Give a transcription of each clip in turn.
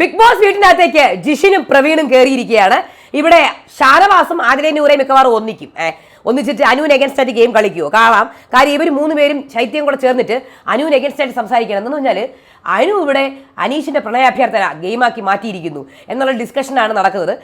Big boss വീട്ടിനകത്തേക്ക് ജിഷിനും പ്രവീണും കയറിയിരിക്കുകയാണ് ഇവിടെ ഷാനവാസും നൂറേ മിക്കവാറും ഒന്നിക്കും. ഒന്നിച്ചിട്ട് അനുവിന് എഗൻസ്റ്റ് ആയിട്ട് ഗെയിം കളിക്കുമോ കാണാം. കാര്യം ഇവർ മൂന്ന് പേരും ശൈത്യം കൂടെ ചേർന്നിട്ട് അനുവിന് എഗൻസ്റ്റ് ആയിട്ട് സംസാരിക്കണം. എന്ന് പറഞ്ഞാൽ അനു ഇവിടെ അനീഷിന്റെ പ്രണയാഭ്യർത്ഥന ഗെയിമാക്കി മാറ്റിയിരിക്കുന്നു എന്നുള്ള ഡിസ്കഷനാണ് നടക്കുന്നത്.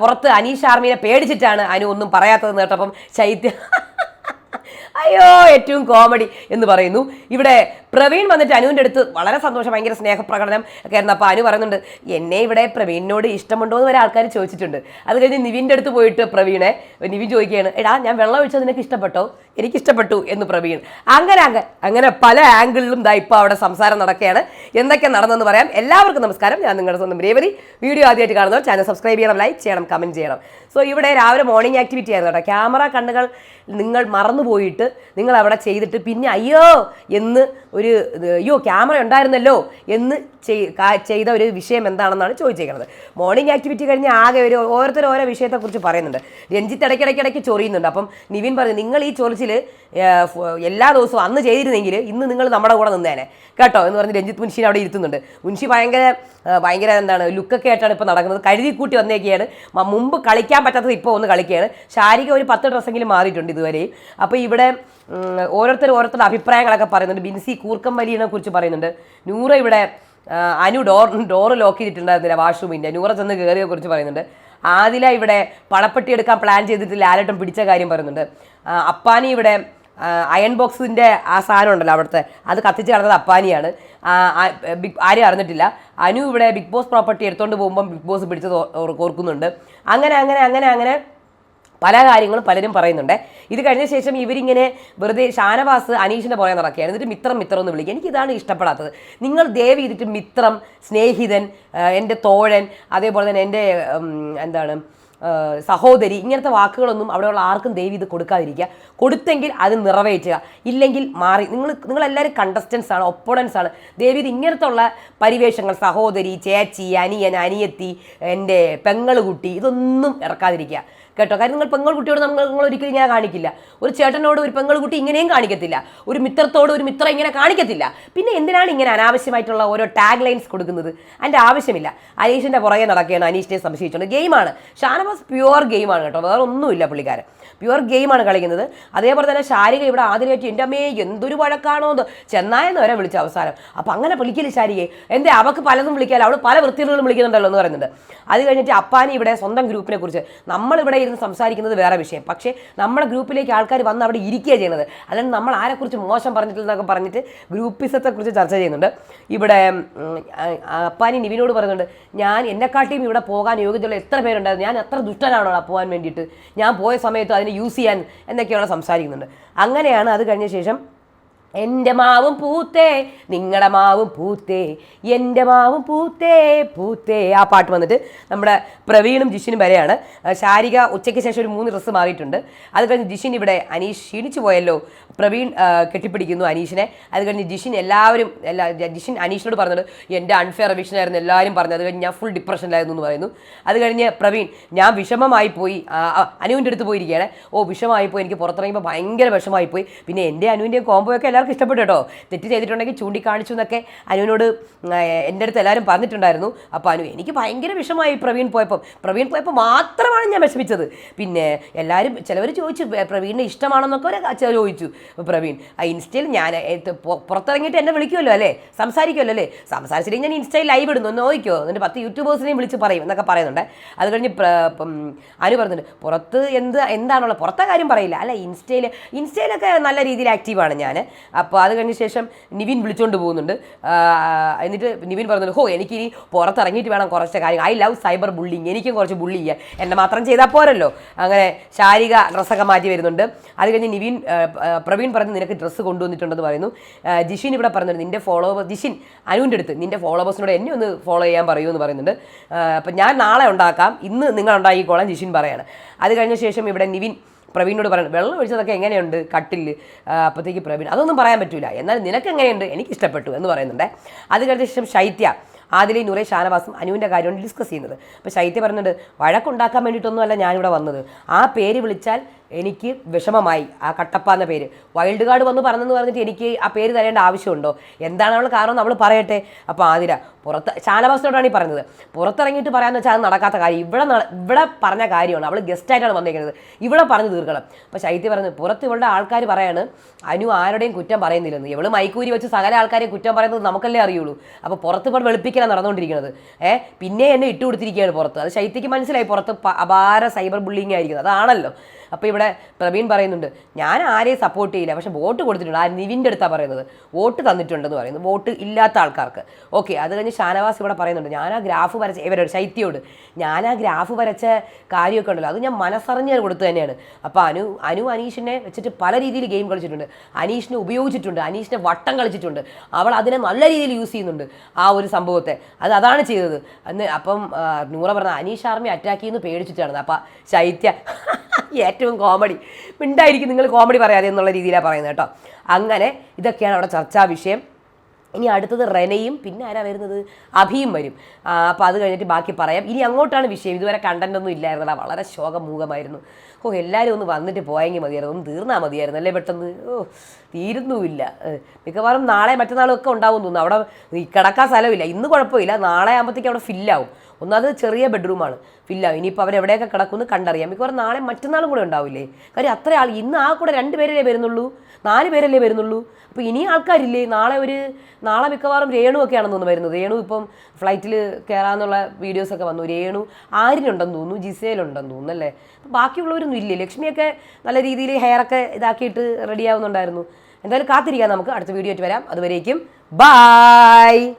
പുറത്ത് അനീഷ് ആർമിനെ പേടിച്ചിട്ടാണ് അനു ഒന്നും പറയാത്തത് കേട്ടപ്പം ശൈത്യം അയ്യോ ഏറ്റവും കോമഡി എന്ന് പറയുന്നു. ഇവിടെ പ്രവീൺ വന്നിട്ട് അനുവിന്റെ അടുത്ത് വളരെ സന്തോഷം ഭയങ്കര സ്നേഹപ്രകടനം ഒക്കെ ആയിരുന്നു. അപ്പോൾ അനു പറയുന്നുണ്ട് എന്നെ ഇവിടെ പ്രവീണിനോട് ഇഷ്ടമുണ്ടോ എന്ന് വരെ ആൾക്കാർ ചോദിച്ചിട്ടുണ്ട്. അത് കഴിഞ്ഞ് നിവിന്റെ അടുത്ത് പോയിട്ട് പ്രവീണെ നിവിൻ ചോദിക്കുകയാണ് എടാ ഞാൻ വെള്ളം ഒഴിച്ചത് നിനക്ക് ഇഷ്ടപ്പെട്ടോ? എനിക്ക് ഇഷ്ടപ്പെട്ടു എന്ന് പ്രവീൺ. അങ്ങനെ അങ്ങനെ അങ്ങനെ പല ആംഗിളിലും ദാ ഇപ്പോൾ അവിടെ സംസാരം നടക്കുകയാണ്. എന്തൊക്കെ നടന്നെന്ന് പറയാം. എല്ലാവർക്കും നമസ്കാരം. ഞാൻ നിങ്ങളുടെ സ്വന്തം രേവതി. വീഡിയോ ആദ്യമായിട്ട് കാണുന്നവർ ചാനൽ സബ്സ്ക്രൈബ് ചെയ്യണം ലൈക്ക് ചെയ്യണം കമന്റ് ചെയ്യണം. സോ ഇവിടെ രാവിലെ മോർണിംഗ് ആക്ടിവിറ്റി ആയിരുന്നു കേട്ടോ. ക്യാമറ കണ്ണുകൾ നിങ്ങൾ മറന്നുപോയിട്ട് നിങ്ങൾ അവിടെ ചെയ്തിട്ട് പിന്നെ അയ്യോ എന്ന് ഒരു അയ്യോ ക്യാമറ ഉണ്ടായിരുന്നല്ലോ എന്ന് ചെയ്ത ഒരു വിഷയം എന്താണെന്നാണ് ചോദിച്ചേക്കുന്നത്. മോർണിംഗ് ആക്ടിവിറ്റി കഴിഞ്ഞ് ആകെ ഒരു ഓരോരുത്തർ ഓരോ വിഷയത്തെക്കുറിച്ച് പറയുന്നുണ്ട്. രഞ്ജിത്ത് ഇടയ്ക്കിടയ്ക്കിടയ്ക്ക് ചൊറിയുന്നുണ്ട്. അപ്പം നിവിൻ പറഞ്ഞു നിങ്ങൾ ഈ ചൊറിച്ചിൽ എല്ലാ ദിവസവും അന്ന് ചെയ്തിരുന്നെങ്കിൽ ഇന്ന് നിങ്ങൾ നമ്മുടെ കൂടെ നിന്നേനെ. കേട്ടോ എന്ന് പറഞ്ഞ് രഞ്ജിത്ത് മുൻഷിനെ അവിടെ ഇരുത്തുന്നുണ്ട്. മുൻഷി ഭയങ്കര ഭയങ്കര എന്താണ് ലുക്കൊക്കെ ആയിട്ടാണ് ഇപ്പോൾ നടക്കുന്നത്. കഴുതി കൂട്ടി വന്നേക്കുകയാണ് മ- മുമ്പ് കളിക്കാൻ പറ്റാത്തത് ഇപ്പോൾ ഒന്ന് കളിക്കുകയാണ്. ശാരിക ഒരു പത്ത് ഡ്രസ്സെങ്കിലും മാറിയിട്ടുണ്ട് ഇതുവരെയും. അപ്പോൾ ഇവിടെ ഓരോരുത്തർ ഓരോരുത്തരുടെ അഭിപ്രായങ്ങളൊക്കെ പറയുന്നുണ്ട്. ബിൻസി കൂർക്കം കുറിച്ച് പറയുന്നുണ്ട്. നൂറ ഇവിടെ അനു ഡോർ ഡോറ് ലോക്ക് ചെയ്തിട്ടുണ്ടായിരുന്നില്ല വാഷ്റൂമിന്റെ. നൂറ ചെന്ന് കയറിയെ കുറിച്ച് പറയുന്നുണ്ട്. ആദില ഇവിടെ പണപ്പെട്ടി എടുക്കാൻ പ്ലാൻ ചെയ്തിട്ട് ലാലട്ടം പിടിച്ച കാര്യം പറയുന്നുണ്ട്. അപ്പാനി ഇവിടെ അയൺ ബോക്സിന്റെ ആ സാധനം ഉണ്ടല്ലോ അവിടുത്തെ. അത് കത്തിച്ച് കളഞ്ഞത് അപ്പാനിയാണ്. ബിഗ് ആരും അറിഞ്ഞിട്ടില്ല. അനു ഇവിടെ ബിഗ് ബോസ് പ്രോപ്പർട്ടി എടുത്തുകൊണ്ട് പോകുമ്പം ബിഗ് ബോസ് പിടിച്ചത് ഓർക്കുന്നുണ്ട്. അങ്ങനെ അങ്ങനെ അങ്ങനെ അങ്ങനെ പല കാര്യങ്ങളും പലരും പറയുന്നുണ്ട്. ഇത് കഴിഞ്ഞ ശേഷം ഇവരിങ്ങനെ വെറുതെ ഷാനവാസ് അനീഷിന്റെ പുറകെ നടക്കുകയാണ്. എന്നിട്ട് മിത്രം മിത്രം എന്ന് വിളിക്കുക എനിക്കിതാണ് ഇഷ്ടപ്പെടാത്തത്. നിങ്ങൾ ദയവ് ചെയ്തിട്ട് മിത്രം സ്നേഹിതൻ എന്റെ തോഴൻ അതേപോലെ തന്നെ എന്റെ എന്താണ് സഹോദരി ഇങ്ങനത്തെ വാക്കുകളൊന്നും അവിടെയുള്ള ആർക്കും ദയവ് ഇത് കൊടുക്കാതിരിക്കുക. കൊടുത്തെങ്കിൽ അത് നിറവേറ്റുക. ഇല്ലെങ്കിൽ മാറി. നിങ്ങൾ നിങ്ങളെല്ലാവരും കണ്ടസ്റ്റൻസ് ആണ് ഒപ്പോണൻസ് ആണ്. ദയവ് ഇത് ഇങ്ങനത്തെ ഉള്ള പരിവേഷങ്ങൾ സഹോദരി ചേച്ചി അനിയൻ അനിയത്തി എന്റെ പെങ്ങളുകുട്ടി ഇതൊന്നും ഇറക്കാതിരിക്കുക. കേട്ടോ. കാര്യം നിങ്ങൾ പെങ്ങൾ കുട്ടിയോട് നമ്മൾ നിങ്ങൾ ഒരിക്കലും ഇങ്ങനെ കാണിക്കില്ല. ഒരു ചേട്ടനോട് ഒരു പെങ്ങൾ കുട്ടി ഇങ്ങനെയും കാണിക്കത്തില്ല. ഒരു മിത്രത്തോട് ഒരു മിത്രം ഇങ്ങനെ കാണിക്കത്തില്ല. പിന്നെ എന്തിനാണ് ഇങ്ങനെ അനാവശ്യമായിട്ടുള്ള ഓരോ ടാഗ് ലൈൻസ് കൊടുക്കുന്നത്? അതിന്റെ ആവശ്യമില്ല. അനീഷിന്റെ പുറകെ നടക്കുകയാണ്. അനീഷിനെ സംശയിച്ചുകൊണ്ട് ഗെയിമാണ്. ഷാനവാസ് പ്യുവർ ഗെയിമാണ് കേട്ടോ. വേറെ ഒന്നുമില്ല പുള്ളിക്കാരൻ. പ്യുവർ ഗെയിമാണ് കളിക്കുന്നത്. അതേപോലെ തന്നെ ശാരിക ഇവിടെ ആദ്യമായിട്ട് എന്റെ അമ്മയെ എന്തൊരു വഴക്കാണോ എന്ന് ചെന്നായെന്ന് വരെ വിളിച്ച അവസാനം. അപ്പം അങ്ങനെ വിളിക്കില്ല ശാരികയെ? എന്തേ അവൾക്ക് പലതും വിളിക്കാൻ അവൾ പല വൃത്തികളും വിളിക്കുന്നുണ്ടല്ലോ എന്ന് പറയുന്നുണ്ട്. അത് കഴിഞ്ഞിട്ട് അപ്പാനി ഇവിടെ സ്വന്തം ഗ്രൂപ്പിനെ കുറിച്ച് നമ്മളിവിടെ ഇരുന്ന് സംസാരിക്കുന്നത് വേറെ വിഷയം. പക്ഷേ നമ്മുടെ ഗ്രൂപ്പിലേക്ക് ആൾക്കാർ വന്ന് അവിടെ ഇരിക്കുക ചെയ്യുന്നത്. അല്ലാണ്ട് നമ്മൾ ആരെക്കുറിച്ച് മോശം പറഞ്ഞിട്ടില്ലെന്നൊക്കെ പറഞ്ഞിട്ട് ഗ്രൂപ്പിസത്തെക്കുറിച്ച് ചർച്ച ചെയ്യുന്നുണ്ട്. ഇവിടെ അപ്പാനി നിവിനോട് പറയുന്നുണ്ട് ഞാൻ എന്നെക്കാട്ടിയും ഇവിടെ പോകാൻ യോഗ്യതയുള്ള എത്ര പേരുണ്ടായിരുന്നു? ഞാൻ എത്ര ദുഷ്ടനാണോ പോകാൻ വേണ്ടിയിട്ട്? ഞാൻ പോയ സമയത്ത് അതിനെ യൂസ് ചെയ്യാൻ എന്നൊക്കെയാണ് സംസാരിക്കുന്നുണ്ട്. അങ്ങനെയാണ് അത് കഴിഞ്ഞ ശേഷം എന്റെ മാവും പൂത്തേ നിങ്ങളുടെ മാവും പൂത്തേ എന്റെ മാവും പൂത്തേ പൂത്തേ. ആ പാട്ട് വന്നിട്ട് നമ്മുടെ പ്രവീണും ജിഷിനും വരെയാണ്. ശാരിക ഉച്ചയ്ക്ക് ശേഷം ഒരു മൂന്ന് ഡ്രസ്സ് മാറിയിട്ടുണ്ട്. അത് കഴിഞ്ഞ് ജിഷിൻ ഇവിടെ അനീഷ് ക്ഷീണിച്ചു പോയല്ലോ. പ്രവീൺ കെട്ടിപ്പിടിക്കുന്നു അനീഷിനെ. അത് കഴിഞ്ഞ് ജിഷിൻ എല്ലാവരും എല്ലാ ജിഷിൻ അനീഷിനോട് പറഞ്ഞത് എന്റെ അൺഫെയർ വിഷനായിരുന്നു എല്ലാവരും പറഞ്ഞു അത് കഴിഞ്ഞ് ഞാൻ ഫുൾ ഡിപ്രഷനിലായിരുന്നു എന്ന് പറയുന്നു. അത് കഴിഞ്ഞ് പ്രവീൺ ഞാൻ വിഷമമായി പോയി. അനുവിന്റെ അടുത്ത് പോയിരിക്കുകയാണ്. ഓ വിഷമായി പോയി. എനിക്ക് പുറത്തിറങ്ങിയപ്പോൾ ഭയങ്കര വിഷമായി പോയി. പിന്നെ എന്റെ അനുവിന്റെയും ഒക്കെ എല്ലാവർക്കും ഇഷ്ടപ്പെട്ടു കേട്ടോ. തെറ്റ് ചെയ്തിട്ടുണ്ടെങ്കിൽ ചൂണ്ടിക്കാണിച്ചു എന്നൊക്കെ അനുവിനോട് എന്റെ അടുത്ത് എല്ലാവരും പറഞ്ഞിട്ടുണ്ടായിരുന്നു. അപ്പോൾ അനു എനിക്ക് ഭയങ്കര വിഷമായി പ്രവീൺ പോയപ്പം. പ്രവീൺ പോയപ്പോൾ മാത്രമാണ് ഞാൻ വിഷമിച്ചത്. പിന്നെ എല്ലാവരും ചിലവർ ചോദിച്ചു പ്രവീണിന് ഇഷ്ടമാണെന്നൊക്കെ ഒരു ചോദിച്ചു. പ്രവീൺ ആ ഇൻസ്റ്റയിൽ ഞാൻ പുറത്തിറങ്ങിയിട്ട് എന്നെ വിളിക്കുമല്ലോ അല്ലേ? സംസാരിക്കുമല്ലോ അല്ലേ? സംസാരിച്ചിട്ട് ഞാൻ ഇൻസ്റ്റയിൽ ലൈവ് ഇടുന്നു. നോക്കിക്കോ. എന്നിട്ട് പത്ത് യൂട്യൂബേഴ്സിനെയും വിളിച്ച് പറയും എന്നൊക്കെ പറയുന്നുണ്ട്. അത് കഴിഞ്ഞ് അനു പറയുന്നുണ്ട് പുറത്ത് എന്ത് എന്താണുള്ള പുറത്തെ കാര്യം പറയില്ല. അല്ല ഇൻസ്റ്റയിൽ ഇൻസ്റ്റയിലൊക്കെ നല്ല രീതിയിൽ ആക്റ്റീവാണ് ഞാൻ അപ്പോൾ അത് കഴിഞ്ഞ ശേഷം നിവിൻ വിളിച്ചുകൊണ്ട് പോകുന്നുണ്ട്. എന്നിട്ട് നിവിൻ പറയുന്നുണ്ട് ഹോ എനിക്കിനി പുറത്തിറങ്ങിയിട്ട് വേണം കുറച്ച് കാര്യം ഐ ലവ് സൈബർ ബുള്ളിങ് എനിക്കും കുറച്ച് ബുള്ളി ചെയ്യാൻ എന്നെ മാത്രം ചെയ്താൽ പോരല്ലോ. അങ്ങനെ ശാരീരിക ഡ്രസ്സൊക്കെ മാറ്റി വരുന്നുണ്ട്. അത് കഴിഞ്ഞ് നിവിൻ പ്രവീൺ പറഞ്ഞ് നിനക്ക് ഡ്രസ്സ് കൊണ്ടുവന്നിട്ടുണ്ടെന്ന് പറയുന്നു. ജിഷിൻ ഇവിടെ പറഞ്ഞിട്ടുണ്ട് നിന്റെ ഫോളോവേഴ്സ് ജിഷിൻ അനുവിന്റെ അടുത്ത് നിന്റെ ഫോളോവേഴ്സിനോട് എന്നെ ഒന്ന് ഫോളോ ചെയ്യാൻ പറയൂ എന്ന് പറയുന്നുണ്ട് അപ്പം ഞാൻ നാളെ ഉണ്ടാക്കാം. ഇന്ന് നിങ്ങൾ ഉണ്ടാക്കിക്കോളാം ജിഷിൻ പറയാണ്. അത് കഴിഞ്ഞ ശേഷം ഇവിടെ നിവിൻ പ്രവീണിനോട് പറയുന്നത് വെള്ളം ഒഴിച്ചതൊക്കെ എങ്ങനെയുണ്ട് കട്ടിൽ അപ്പോഴത്തേക്ക് പ്രവീൺ അതൊന്നും പറയാൻ പറ്റില്ല എന്നാൽ നിനക്ക് എങ്ങനെയുണ്ട്? എനിക്ക് ഇഷ്ടപ്പെട്ടു എന്ന് പറയുന്നുണ്ട്. അത് കഴിഞ്ഞ ശേഷം ശൈത്യ ആദിലേ നൂറെ ഷാനവാസും അനുവിന്റെ കാര്യമാണ് ഡിസ്കസ് ചെയ്യുന്നത്. അപ്പോൾ ശൈത്യ പറയുന്നുണ്ട് വഴക്കുണ്ടാക്കാൻ വേണ്ടിയിട്ടൊന്നുമല്ല ഞാനിവിടെ വന്നത്. ആ പേര് വിളിച്ചാൽ എനിക്ക് വിഷമമായി. ആ കട്ടപ്പ എന്ന പേര്. വൈൽഡ് കാർഡ് വന്ന് പറഞ്ഞെന്ന് പറഞ്ഞിട്ട് എനിക്ക് ആ പേര് തരേണ്ട ആവശ്യമുണ്ടോ? എന്താണ് അവൾ കാരണം? നമ്മൾ പറയട്ടെ. അപ്പോൾ ആതിര പുറത്ത് ഷാനവാസിനോടാണ് ഈ പറഞ്ഞത്. പുറത്തിറങ്ങിയിട്ട് പറയാമെന്ന് വെച്ചാൽ അത് നടക്കാത്ത കാര്യം. ഇവിടെ ഇവിടെ പറഞ്ഞ കാര്യമാണ്. അവൾ ഗസ്റ്റായിട്ടാണ് വന്നിരിക്കുന്നത് ഇവിടെ പറഞ്ഞു തീർക്കണം. അപ്പോൾ ശൈത്യ പറഞ്ഞു പുറത്ത് ഇവളുടെ ആൾക്കാർ പറയാണ് അനു ആരുടെയും കുറ്റം പറയുന്നില്ലെന്ന്. ഇവൾ മൈക്കൂരി വെച്ച് സകല ആൾക്കാരെയും കുറ്റം പറയുന്നത് നമുക്കല്ലേ അറിയുള്ളൂ. അപ്പോൾ പുറത്ത് ഇപ്പോൾ വെളുപ്പിക്കലാണ് നടന്നുകൊണ്ടിരിക്കുന്നത് ഏ? പിന്നെ എന്നെ ഇട്ടുകൊടുത്തിരിക്കുകയാണ് പുറത്ത്. അത് ശൈത്യക്ക് മനസ്സിലായി. പുറത്ത് അപാര സൈബർ ബുള്ളിങ് ആയിരിക്കുന്നത് അതാണല്ലോ. അപ്പോൾ ഇവിടെ പ്രവീൺ പറയുന്നുണ്ട് ഞാൻ ആരെയും സപ്പോർട്ട് ചെയ്യില്ല പക്ഷെ വോട്ട് കൊടുത്തിട്ടുണ്ട്. ആ നിവിന്റെ അടുത്താണ് പറയുന്നത്. വോട്ട് തന്നിട്ടുണ്ടെന്ന് പറയുന്നു. വോട്ട് ഇല്ലാത്ത ആൾക്കാർക്ക്. ഓക്കെ അത് കഴിഞ്ഞ് ഷാനവാസ് ഇവിടെ പറയുന്നുണ്ട് ഞാൻ ആ ഗ്രാഫ് വരച്ച ഇവരോട് ശൈത്യോട് ഞാൻ ആ ഗ്രാഫ് വരച്ച കാര്യമൊക്കെ ഉണ്ടല്ലോ. അത് ഞാൻ മനസ്സറിഞ്ഞ് കൊടുത്തു തന്നെയാണ്. അപ്പോൾ അനു അനു അനീഷിനെ വെച്ചിട്ട് പല രീതിയിൽ ഗെയിം കളിച്ചിട്ടുണ്ട്. അനീഷിനെ ഉപയോഗിച്ചിട്ടുണ്ട് അനീഷിനെ വട്ടം കളിച്ചിട്ടുണ്ട്. അവൾ അതിനെ നല്ല രീതിയിൽ യൂസ് ചെയ്യുന്നുണ്ട് ആ ഒരു സംഭവത്തെ. അത് അതാണ് ചെയ്തത്. അന്ന് അപ്പം നൂറ പറഞ്ഞ അനീഷ് ആർമി അറ്റാക്ക് ചെയ്യുന്നു പേടിച്ചിട്ടാണ്. അപ്പം ശൈത്യ ഏറ്റവും കോമഡി മിണ്ടായിരിക്കും നിങ്ങൾ കോമഡി പറയാതെ എന്നുള്ള രീതിയിലാണ് പറയുന്നത് കേട്ടോ. അങ്ങനെ ഇതൊക്കെയാണ് അവിടെ ചർച്ചാ വിഷയം. ഇനി അടുത്തത് റെനയും പിന്നെ ആരാ വരുന്നത്? അഭിയും വരും. അപ്പോൾ അത് കഴിഞ്ഞിട്ട് ബാക്കി പറയാം. ഇനി അങ്ങോട്ടാണ് വിഷയം. ഇതുവരെ കണ്ടന്റ് ഒന്നും ഇല്ലായിരുന്നടാ വളരെ ശോകമൂകമായിരുന്നു. ഓ എല്ലാവരും ഒന്ന് വന്നിട്ട് പോയെങ്കിൽ മതിയായിരുന്നു. ഒന്ന് തീർന്നാൽ മതിയായിരുന്നു അല്ലേ പെട്ടെന്ന്? ഓ തീരുന്നുമില്ല. മിക്കവാറും നാളെ മറ്റന്നാളും ഒക്കെ ഉണ്ടാവും തോന്നുന്നു. അവിടെ കിടക്കാൻ സ്ഥലമില്ല. ഇന്ന് കുഴപ്പമില്ല. നാളെ ആകുമ്പോഴത്തേക്കും അവിടെ ഫില്ലാവും ഒന്നാമത് ചെറിയ ബെഡ്റൂമാണ് ഫില്ല ഇനിയിപ്പോൾ അവരെവിടെയൊക്കെ കിടക്കുമെന്ന് കണ്ടറിയാം. മിക്കവാറും നാളെ മറ്റന്നാളും കൂടെ ഉണ്ടാവില്ലേ? കാര്യം അത്ര ആൾ ഇന്ന് ആ കൂടെ രണ്ട് പേരല്ലേ വരുന്നുള്ളൂ? നാല് പേരല്ലേ വരുന്നുള്ളൂ? അപ്പോൾ ഇനി ആൾക്കാരില്ലേ? നാളെ ഒരു നാളെ മിക്കവാറും രേണു ഒക്കെയാണെന്ന് തോന്നുന്നു വരുന്നത്. രേണു ഇപ്പം ഫ്ലൈറ്റിൽ കയറാമെന്നുള്ള വീഡിയോസൊക്കെ വന്നു. രേണു ആരിനുണ്ടെന്ന് തോന്നുന്നു ജിസേലുണ്ടെന്ന് തോന്നുന്നു അല്ലേ? ബാക്കിയുള്ളവരൊന്നും ഇല്ലേ? ലക്ഷ്മിയൊക്കെ നല്ല രീതിയിൽ ഹെയറൊക്കെ ഇതാക്കിയിട്ട് റെഡി ആവുന്നുണ്ടായിരുന്നു. എന്തായാലും കാത്തിരിക്കാം. നമുക്ക് അടുത്ത വീഡിയോ ആയിട്ട് വരാം. അതുവരേക്കും ബായ്